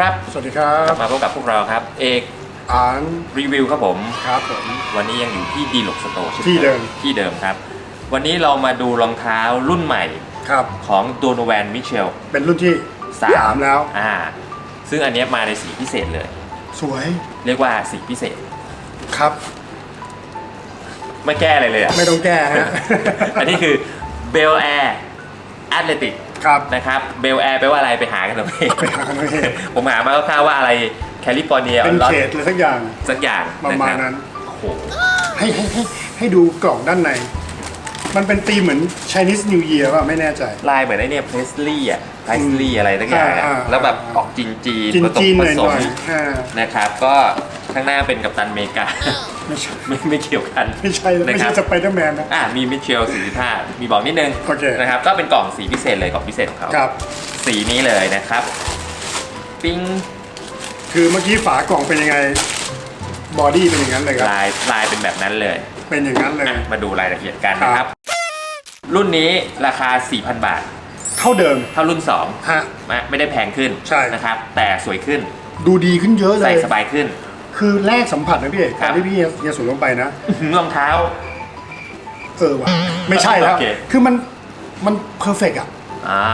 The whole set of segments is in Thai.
ครับ สวัสดีครักลับบมาพบกับพวกเราครับ เอกอ่านรีวิวครับผม ครับผม วันนี้ยังอยู่ที่ดีลกสโตร์ที่เดิม ที่เดิมครับ วันนี้เรามาดูรองเท้ารุ่นใหม่ครับ ของโดโนแวนมิเชลเป็นรุ่นที่สามสามแล้ว อ่า ซึ่งอันเนี้ยมาในสีพิเศษเลย สวยเรียกว่าสีพิเศษ ครับ ไม่แก้อะไรเลยอะไม่ต้องแก้ฮะ อันนี้คือเบลแอร์แอตเลติก ครับนะครับเบลแอร์แปลว่าอะไรไปหากันเอาเองไปหากันเอาเองผมหามาคร่าวๆว่าอะไรแคลิฟอร์เนียเป็นลอสเขตเลยสักอย่างสักอย่างประมาณคบนั้นโอ้โหให้ให้ให้ให้ดูกล่องด้านใน มันเป็นธีมเหมือน Chinese New Year ป่ะไม่แน่ใจ ลายเหมือนไอ้เนี่ยเพสลี่อะเพสลี่อะไรตั้งอย่างอะอ่าอ่า แล้วแบบออกจีนจีนจีนผสมจีนผหน่อยสหมน่อยๆอ่านะครับก็ ข้างหน้าเป็นกัปตันอเมริกา ไม่ใช่ ไม่ไม่เกี่ยวกัน ไม่ใช่ไม่นะคใช่รับสไปเดอร์แมนนะ อ่ามีมิเชล45มีบอกนิดนึงโอเค นะครับ ก็เป็นกล่องสีพิเศษเลยกล่องพิเศษของเขาครับ สีนี้เลยนะครับ ปิ้งคือเมื่อกี้ฝากล่องเป็นยังไง บอดี้เป็นอย่างนั้นเลยครับ ลายลายเป็นแบบนั้นเลย เป็นอย่างนั้นเลยอะมาดูรายละเอียดกันนะคครัรับบรุ่นนี้ราคา 4,000 บาท เท่าเดิม เท่ารุ่น2ฮะนะไม่ได้แพงขึ้นใช่ นะครับ แต่สวยขึ้น ดูดีขึ้นเยอะเลใส่ย สบายขึ้น คือแรกสัมผัสนะพี่เอกครัตอบนที่พี่เฮียสูงลงไปนะรองเท้า เออว่ะไม่ใช่แล้ว โอเค คือมันมันเพอร์เฟกอะอ่า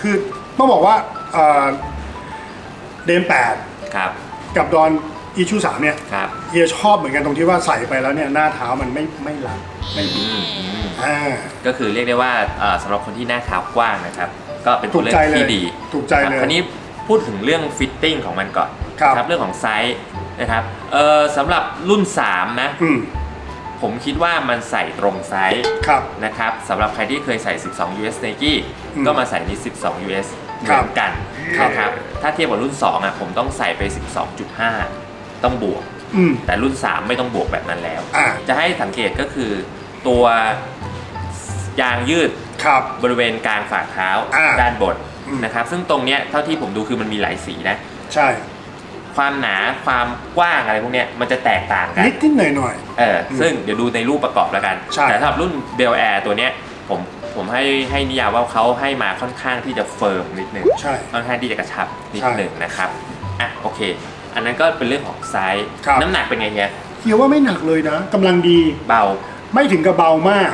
คือต้องบอกว่าเอ่อเดมแปดครับกับดอนอีชูสามเนี่ยครับเฮียชอบเหมือนกันตรงที่ว่าใส่ไปแล้วเนี่ยหน้าเท้ามันไม่ไม่หลังไม่บิดอืมอืมอ่าก็คือเรียกได้ว่าเอ่อสำหรับคนที่หน้าเท้ากว้างนะครับ ก็เป็นถูตัวกเลือใจกเลยที่ดีถูกใจครับเลย คราวนี้พูดถึงเรื่องฟิตติ้งของมันก่อนครับนะเรื่องของไซส์ นะครับเอ่อสำหรับรุ่น 3 นะ อืมผมคิดว่ามันใส่ตรงไซส์ครับ นะครับสำหรับใครที่เคยใส่ 12 US Nike อืมก็มาใส่นี่12 US เหครับมือนกันครับ นะครับถ้าเทียบกับรุ่น 2 อะ ผมต้องใส่ไป 12.5 ต้องบวก อืม แต่รุ่น 3 ไม่ต้องบวกแบบนั้นแล้ว อ่า จะให้สังเกตก็คือตัวยางยืด ครับ บริเวณกลางฝ่าเท้าอ่าด้านบนอืม นะครับ ซึ่งตรงเนี้ยเท่าที่ผมดูคือมันมีหลายสีนะ ใช่ ความหนาความกว้างอะไรพวกเนี้ยมันจะแตกต่างกันนิดนิดหน่อยหน่อยเออซึ่งเดี๋ยวดูในรูปประกอบแล้วกันใช่แต่สำหรับรุ่นเบลแอร์ตัวเนี้ยผมผมให้ให้นิยามว่าเขาให้มาค่อนข้างที่จะเฟิร์มนิดนึงใช่ค่อนข้างที่จะกระชับนิดใช่หนึ่งนะครับอะโอเค อันนั้นก็เป็นเรื่องของไซส์ครับน้ำหนักเป็นไงเนี่ยเฮียว่าไม่หนักเลยนะกำลังดีเบา ไม่ถึงกับเบามาก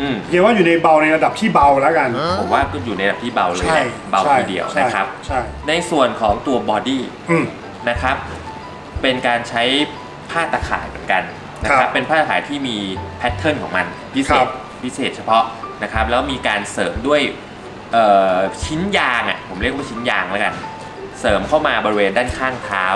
อืมเฮียว่าอยู่ในเบาในระดับที่เบาแล้วกัน ผมว่าก็อยู่ในระดับที่เบาเลยใช่แหละเบาใช่ทีเดียวใช่นะครับใช่ในส่วนของตัวบอดี้อืม นะครับ เป็นการใช้ผ้าตะข่ายเหมือนกันนะคครัรับบเป็นผ้าตะข่ายที่มีแพทเทิร์นของมันพิเศครัษบพิเศษเฉพาะนะครับ แล้วมีการเสริมด้วยเอ่อชิ้นยางอะผมเรียกว่าชิ้นยางแล้วกัน เสริมเข้ามาบริเวณด้านข้างเท้า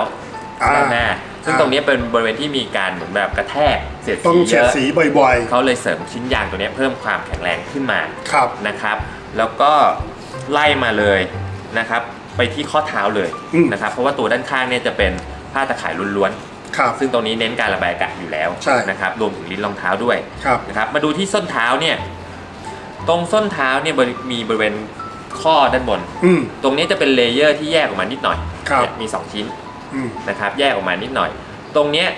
อ่าด้านหน้าซึ่งอ่าตรงนี้เป็นบริเวณที่มีการเหมือนแบบกระแทกเสียดต้องสีเฉเยดอะสีบ่อยเขาเลยเสริมชิ้นยางตัวนี้เพิ่มความแข็งแรงขึ้นมาๆครับนะครับ แล้วก็ไล่มาเลยนะครับ ไปที่ข้อเท้าเลยอืม นะครับเพราะว่าตัวด้านข้างเนี่ยจะเป็นผ้าตะข่ายล้วนครับ ๆซึ่งตรงนี้เน้นการระบายอากาศอยู่แล้วใช่ นะครับรวมถึงลิ้นรองเท้าด้วย ครับ นะครับมาดูที่ส้นเท้าเนี่ยตรงส้นเท้าเนี่ยบริมีบริเวณข้อด้านบน อืม ตรงนี้จะเป็นเลเยอร์ที่แยกออกมานิดหน่อยครับ เนี่ยมีสองชิ้นอืม นะครับแยกออกมานิดหน่อย ตรงเนี้ย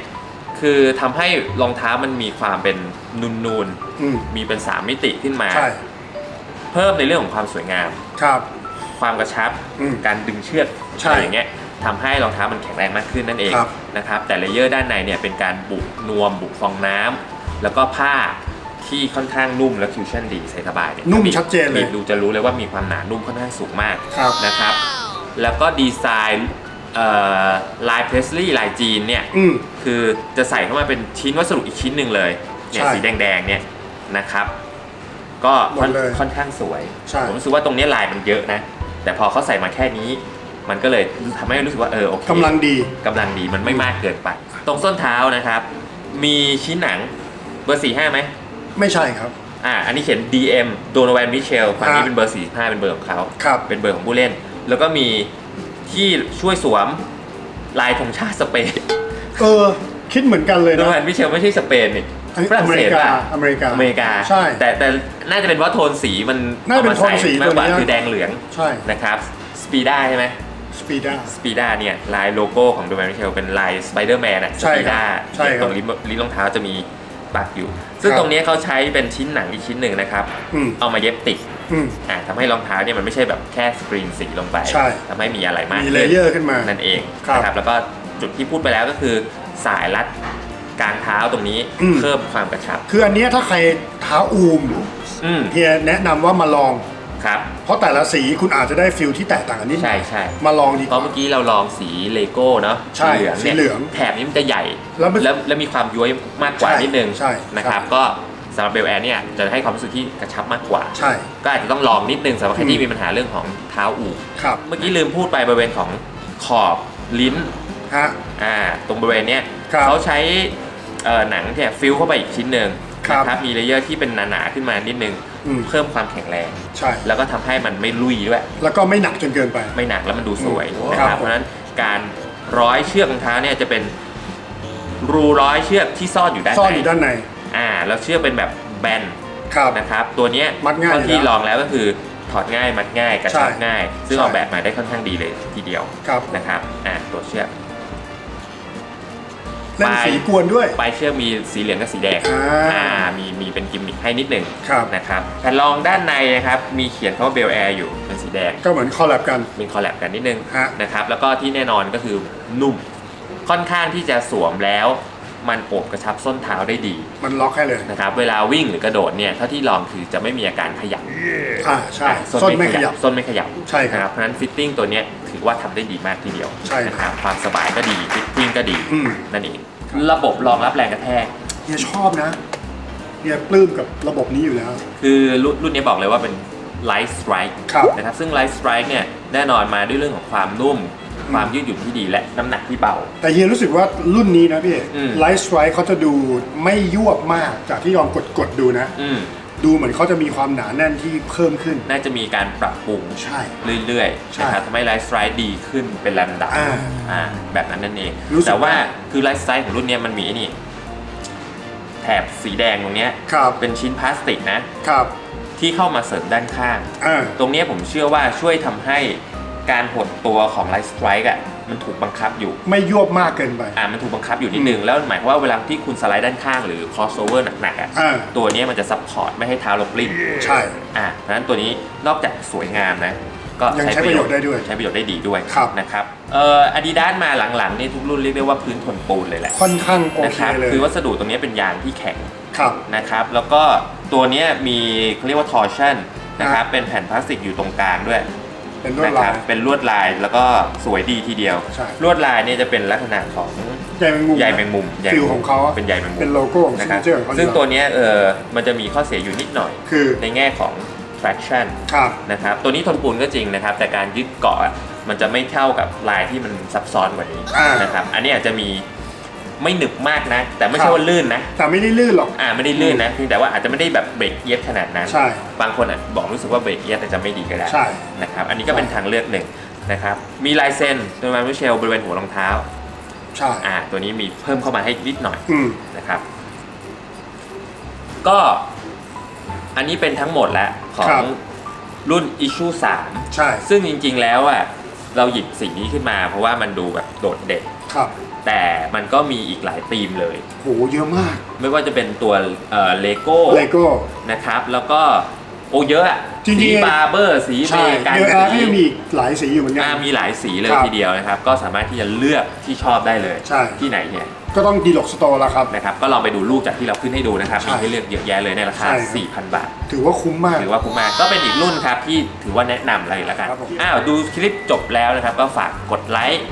คือทำให้รองเท้ามันมีความเป็นนูนอืมๆมีเป็น 3 มิติขึ้นมา ใช่ เพิ่มในเรื่องของความสวยงาม ครับ ความกระชับ อืมการดึงเชือกใช่อะไรอย่างเงี้ยทำให้รองเท้ามันแข็งแรงมากขึ้นนั่นเองครับนะครับ แต่เลเยอร์ด้านในเนี่ยเป็นการบุกนวมบุกฟองน้ำแล้วก็ผ้าที่ค่อนข้างนุ่มและคิวชั่นดีใส่สบายเยนุ่มถ้าชัดเจนเลยดูจะรู้เลยว่ามีความหนานุ่มค่อนข้างสูงมากครับ นะครับ แล้วก็ดีไซน์เอ่อลายเพรสลีย์ลายจีนเนี่ย อืม คือจะใส่เข้ามาเป็นชิ้นวัสดุอีกชิ้นหนึ่งเลยเนี่ยใช่สีแดงๆเนี่ยนะครับ ก็ค่อนหมดเลยค่อนข้างสวย ใช่ ผมรู้สึกว่าตรงเนี้ยลายมันเยอะนะ แต่พอเขาใส่มาแค่นี้ มันก็เลยทำให้รู้สึกว่าเออโอเคกำลังดีกำลังดีมันไม่มากเกินไป ตรงส้นเท้านะครับ มีชิ้นหนังเบอร์สี่ห้าไหมไม่ใช่ครับ อ่าอันนี้เขียน DM โดน v วนมิเชลฝั่งนี้อ่าเป็นเบอร์สี่ห้าเป็นเบอร์ของเขาครับ เป็นเบอร์ของผู้เล่น แล้วก็มีที่ช่วยสวมลายธงชาติสเปนเออ คิดเหมือนกันเลยโดนะน v วนมิเชลไม่ใช่สเปนนี่ อันนี้ฝรั่งเศสอเมริกาป่ะอเมริกาอเมริกาใช่ แต่แต่น่าจะเป็นเพราะโทนสีมันน่าจะเป็นอมใโทนสีมากกว่าตัวนี้นะคือแดงเหลืองใช่นะครับสปีด้าใช่ไหม สปีด้า สปีด้าเนี่ยลายโลโก้ของโดแมนมิเชลเป็นลายสไปเดอร์แมนอะสใช่ปีครับด้าใช่ครับตรงลิ้นลิ้นรองเท้าจะมีปักอยู่ ซึ่งครับตรงนี้เขาใช้เป็นชิ้นหนังอีกชิ้นหนึ่งนะครับ อืม เอามาเย็บติดอืม อ่าทำให้รองเท้าเนี่ยมันไม่ใช่แบบแค่สกรีนสีลงไปใช่ทำให้มีอะไรมากมีขึ้นเลเยอร์ขึ้นมานั่นเองครับ นะครับแล้วก็จุดที่พูดไปแล้วก็คือสายรัด กลางเท้าตรงนี้อืม เพิ่มความกระชับ คืออันเนี้ยถ้าใครเท้าอูมอืมเฮียแนะนำว่ามาลอง ครับ เพราะแต่ละสีคุณอาจจะได้ฟิลที่แตกต่างกันนิดหน่ใช่อยใช่ มาลองดีเพกว่าราะเมื่อกี้เราลองสีเลโก้เนาะใช่สีเหลืองสีเนี่ยเหลืองแถบนี้มันจะใหญ่ แล้วมันแล้วแล้วมีความย้วยมากกว่าใช่นิดนึงใช่นะครับ ใช่ ก็สำหรับเบลแอร์เนี่ยจะให้ความรู้สึกที่กระชับมากกว่า ใช่ ก็อาจจะต้องลองนิดนึงสำหรับใครอืม ที่มีปัญหาเรื่องของเท้าอู่ ครับ เมื่อกี้ลืมพูดไปบริเวณของขอบลิ้น ฮะอ่าตรงบริเวณเนี้ยครับเขาใช้เอ่อหนังเนี่ยฟิลเข้าไปอีกชิ้นหนึ่งครับ นะครับมีเลเยอร์ที่เป็นหนาๆขึ้นมานิดนึง อืมเพิ่มความแข็งแรง ใช่ แล้วก็ทำให้มันไม่ลุยด้วย แล้วก็ไม่หนักจนเกินไป ไม่หนักแล้วมันดูสวยอืมนะคครัรับบ เพราะฉะนั้นการร้อยเชือกรองเท้าเนี่ยจะเป็นรูร้อยเชือกที่ซ่อนอยู่ด้านซ่อนในอยู่ด้านในอ่าแล้วเชือกเป็นแบบแบนครับ นะครับตัวเนี้ยมัดง่ายเท่าที่อยู่แล้วลองแล้วก็คือถอดง่ายมัดง่ายกระชับใช่ง่าย ซึ่งใช่ ออกแบบมาได้ค่อนข้างดีเลยทีเดียวครับ นะครับอ่าตัวเชือก เล่นปลายสีกวนด้วย ปลายเชือกมีสีเหลืองกับสีแดงอ่ามีมีเป็นกิมมิคให้นิดหนึ่งครับ นะครับแผ่นรองด้านในนะครับมีเขียนคำว่าเบลแอร์อยู่เป็นสีแดง ก็เหมือนคอลแลบกันเป็นคอลแลบกันนิดนึงฮะ นะครับแล้วก็ที่แน่นอนก็คือนุ่ม ค่อนข้างที่จะสวมแล้วมันโอบกระชับส้นเท้าได้ดีมันล็อกให้เลยนะครับเวลาวิ่งหรือกระโดดเนี่ยเท่าที่ลองคือจะไม่มีอาการขยับอ่าใช่อะส้นไม่ขยับ ส้นไม่ขยับใช่ครับ นะเพราะฉะนั้นฟิตติ้งตัวเนี้ย ถือว่าทำได้ดีมากทีเดียวใช่ครับนะครับความสบายก็ดีฟิตติ้งก็ดีอืม นั่นเองระบบรองรับแรงกระแทก เฮียชอบนะเฮียปลื้มกับระบบนี้อยู่แล้ว คือรุ่นรุ่นนี้บอกเลยว่าเป็น Light Strike ครับนะครับซึ่ง Light Strike เนี่ยแน่นอนมาด้วยเรื่องของความนุ่มความยืดหยุ่นที่ดีและน้ำหนักที่เบา แต่เฮียรู้สึกว่ารุ่นนี้นะพี่เอกอืม ไลท์สไตร์เขาจะดูไม่ยวบมากจากที่ลองกดกดๆดูนะ อืม ดูเหมือนเขาจะมีความหนาแน่นที่เพิ่มขึ้น น่าจะมีการปรับปรุงใช่ เรื่อยใช่ๆนะครับทำให้ไลฟ์สไตล์ดีขึ้นเป็นลำดับอ่าอ่าแบบนั้นนั่นเอง รู้สึก แต่ว่าว่าคือไลฟ์สไตล์ของรุ่นเนี้ยมันมีไอ้นี่ แถบสีแดงตรงเนี้ยครับเป็นชิ้นพลาสติกนะ ครับที่เข้ามาเสริมด้านข้าง อ่า ตรงเนี้ยผมเชื่อว่าช่วยทำให้การหดตัวของไลฟ์สไตร์อะ มันถูกบังคับอยู่ ไม่ยวบมากเกินไป อ่ามันถูกบังคับอยู่นิดนึง แล้วหมายความว่าเวลาที่คุณสไลด์ด้านข้างหรือ crossover หนักๆอะอ่า ตัวเนี้ยมันจะซัพพอร์ตไม่ให้เท้าเราปลิ้นใช่ อ่าเพราะฉะนั้นตัวนี้นอกจากสวยงามนะ ก็ยังใช้ประโยชน์ได้ด้วยใช้ประโยชน์ได้ดีด้วยครับ นะครับเอ่ออาดิดาสมาหลังๆนี่ทุกรุ่นเรียกได้ว่าพื้นทนปูนเลยแหละค่อนข้างโอนะเคครับเลยคือวัสดุตรงนี้เป็นยางที่แข็ง ครับ นะครับแล้วก็ตัวเนี้ยมีเขาเรียกว่าทอร์ชันนะครับเป็นแผ่นพลาสติกอยู่ตรงกลางด้วย เป็นลวดนะคลารัยบเป็นลวดลายแล้วก็สวยดีทีเดียว ใช่ ลวดลายเนี่ยจะเป็นลักษณะของใยแมงมุม ใยแมงมุมใยฟิลของเขาอะเป็นใยแมงมุมเป็นโลโก้ของนะซิคกรับเจอร์ของเขาซึ่งอยู่ตัวเนี้ยเออมันจะมีข้อเสียอยู่นิดหน่อย คือในแง่ของ traction ครับ นะครับตัวนี้ทนปูนก็จริงนะครับ แต่การยึดเกาะอะมันจะไม่เท่ากับลายที่มันซับซ้อนกว่านี้อ่าน นะครับ อันนี้อาจจะมี ไม่หนึบมากนะ แต่ไม่ครัใช่บว่าลื่นนะแต่ไม่ได้ลื่นหรอก อ่าไม่ได้ลื่นนะเพียงแต่ว่าอาจจะไม่ได้แบบเบรกเอียดขนาดนั้นใช่ บางคนอะบอกรู้สึกว่าเบรกเอียดแต่จะไม่ดีก็ได้ใช่ นะครับอันนี้ก็เป็นทางเลือกหนึ่งนะครับมีลายเซ็นโดยมามิเชลบริเวณหัวรองเท้าใช่ อ่าตัวนี้มีเพิ่มเข้ามาให้นิดหน่อย อืม นะครับ ก็อันนี้เป็นทั้งหมดแล้วขอครังบ รุ่น Issue 3 ใช่ซึ่งจริงๆแล้วอะเราหยิบสีนี้ขึ้นมาเพราะว่ามันดูแบบโดดเด่น ครับ แต่มันก็มีอีกหลายธีมเลย โหเยอะมากไม่ว่าจะเป็นตัวเอ่อเลโก้เลโก้ นะครับ แล้วก็โอเยอะอะจริงๆ สีบาร์เบอร์สีใช่เมกันเดอะแอร์ก็สียังมีอีกหลายสีอยู่เหมือนกัอ่านมีหลายสีเลยครับทีเดียวนะครับ ก็สามารถที่จะเลือกที่ชอบได้เลยใช่ ที่ไหนเนี่ย ก็ต้องดีล็อกสโตร์แล้วครับ นะครับก็ลองไปดูรูปจากที่เราขึ้นให้ดูนะครับใช่มีให้เลือกเยอะแยะเลยในราคา ใช่ครับ 4,000 บาทถือว่าคุ้มมาก ถือว่าคุ้มมากก็เป็นอีกรุ่นครับที่ถือว่าแนะนำเลยละกันครับผม อ้าวดูคลิปจบแล้วนะครับ ก็ฝากกดไลค์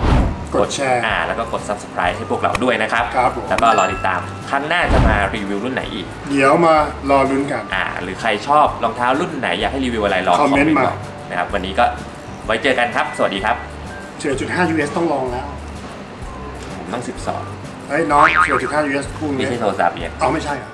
กดแชร์อ่าแล้วก็กด subscribe ให้พวกเราด้วยนะครับ ครับผม แล้วก็รอติดตามครั้งหน้าจะมารีวิวรุ่นไหนอีกเดี๋ยวมารอลุ้นกัน อ่าหรือใครชอบรองเท้ารุ่นไหนอยากให้รีวิวอะไรลองคคออมมเมเมนนต์ต์มา บอกนะครับวันนี้ก็ไว้เจอกันครับ สวัสดีครับ4.5 US ต้องลองแล้ว ผมต้อง 12เฮ้ยน้อง4.5 US คู่ไม่นี้ใช่โทรศัพท์เนี่ย เอาไม่ใช่เหรอ